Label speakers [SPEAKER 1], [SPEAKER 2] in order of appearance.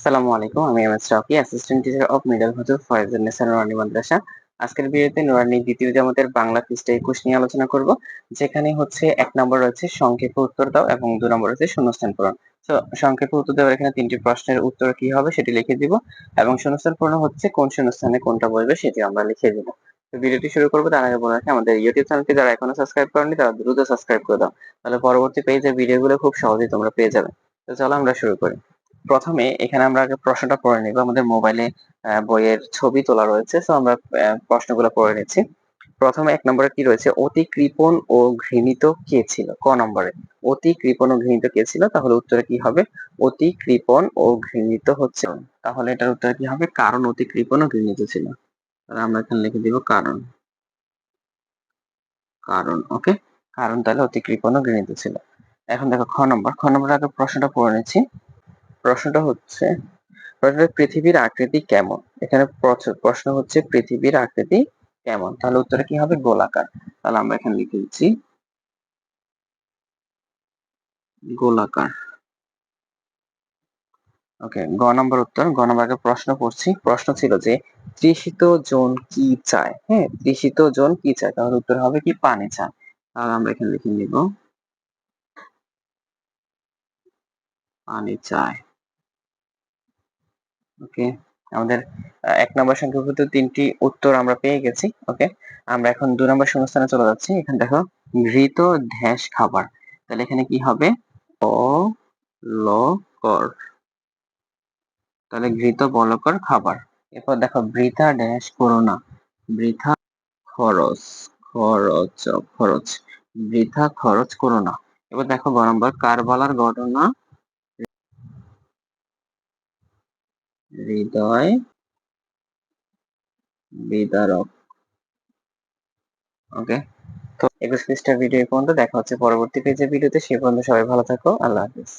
[SPEAKER 1] আসসালামু আলাইকুম, আমি M S Rocky assistant teacher of middle হজুর ফয়জুন্নেসা নুরানি মাদ্রাসা। আজকের দ্বিতীয় বাংলা পৃষ্ঠা একুশ নিয়ে আলোচনা করব, যেখানে হচ্ছে এক নম্বর রয়েছে সংক্ষেপে উত্তর দাও এবং দু নম্বর রয়েছে শূন্যস্থান পূরণ। তো সংক্ষেপে উত্তর দেওয়ার এখানে তিনটি প্রশ্নের উত্তর কি হবে সেটি লিখে দিব এবং শূন্যস্থান পূরণ হচ্ছে কোন শূন্যস্থানে কোনটা বলবে সেটি আমরা লিখে দিব। তো ভিডিওটি শুরু করব, তার আগে বলে রাখি, আমাদের ইউটিউব চ্যানেলটি যারা এখনও সাবস্ক্রাইব করেনি তারা দ্রুত সাবস্ক্রাইব করে দাও, তাহলে পরবর্তী পেজের ভিডিওগুলো খুব সহজেই তোমরা পেয়ে যাবে। তো চলো আমরা শুরু করি। প্রথমে এখানে আমরা আগে প্রশ্নটা পড়ে নিব। আমাদের মোবাইলে বইয়ের ছবি তোলা রয়েছে তো আমরা প্রশ্নগুলো পড়ে নিচ্ছি। প্রথমে এক নম্বরে কি রয়েছে? অতি কৃপণ ও ঘৃণিত কে ছিল? ক নম্বরে অতি কৃপণ ও ঘৃণিত কে ছিল? তাহলে উত্তরে কি হবে? অতি কৃপণ ও ঘৃণিত হচ্ছে। তাহলে এটার উত্তরে কি হবে? কারণ অতি কৃপণ ও ঘৃণিত ছিল। তাহলে আমরা এখানে লিখে দিব কারণ। কারণ ওকে কারণ তাহলে অতি কৃপণ ও ঘৃণিত ছিল। এখন দেখো, খ নম্বর। খ নম্বর আগে প্রশ্নটা পড়ে নিচ্ছি। প্রশ্নটা হচ্ছে, প্রশ্নটা পৃথিবীর আকৃতি কেমন? এখানে প্রশ্ন হচ্ছে পৃথিবীর আকৃতি কেমন? তাহলে উত্তরে কি হবে? গোলাকার। তাহলে আমরা এখানে লিখে দিচ্ছি, গোলাকার। ওকে গ নম্বর উত্তর, গ নম্বর আগে প্রশ্ন পড়ছি প্রশ্ন ছিল যে, তৃষিত জন কি চায়? হ্যাঁ তৃষিত জন কি চায়? তাহলে উত্তর হবে কি? পানি চায়। তাহলে আমরা এখানে লিখে নিব, পানি চায়। ওকে আমাদের এক নম্বর সংখ্যাভুক্ত তিনটি উত্তর আমরা পেয়ে গেছি ওকে আমরা এখন দুই নম্বর শূন্যস্থানে চলে যাচ্ছি, এখানে দেখো, ঘৃত ধ্যাস খাবার। তাহলে এখানে কি হবে? অ ল কর তাহলে ঘৃত বলকর খাবার। এরপর দেখো, বৃথা ড্যাশ করো না। বৃথা খরচ খরচ খরচ। বৃথা খরচ করো না। এবার দেখো গ নম্বর, কারবালার ঘটনা হৃদয় বিদারক। ওকে তো একুশ পৃষ্ঠার ভিডিও পর্যন্ত। দেখা হচ্ছে পরবর্তী পেজের ভিডিওতে সে পর্যন্ত সবাই ভালো থাকো। আল্লাহ হাফিজ।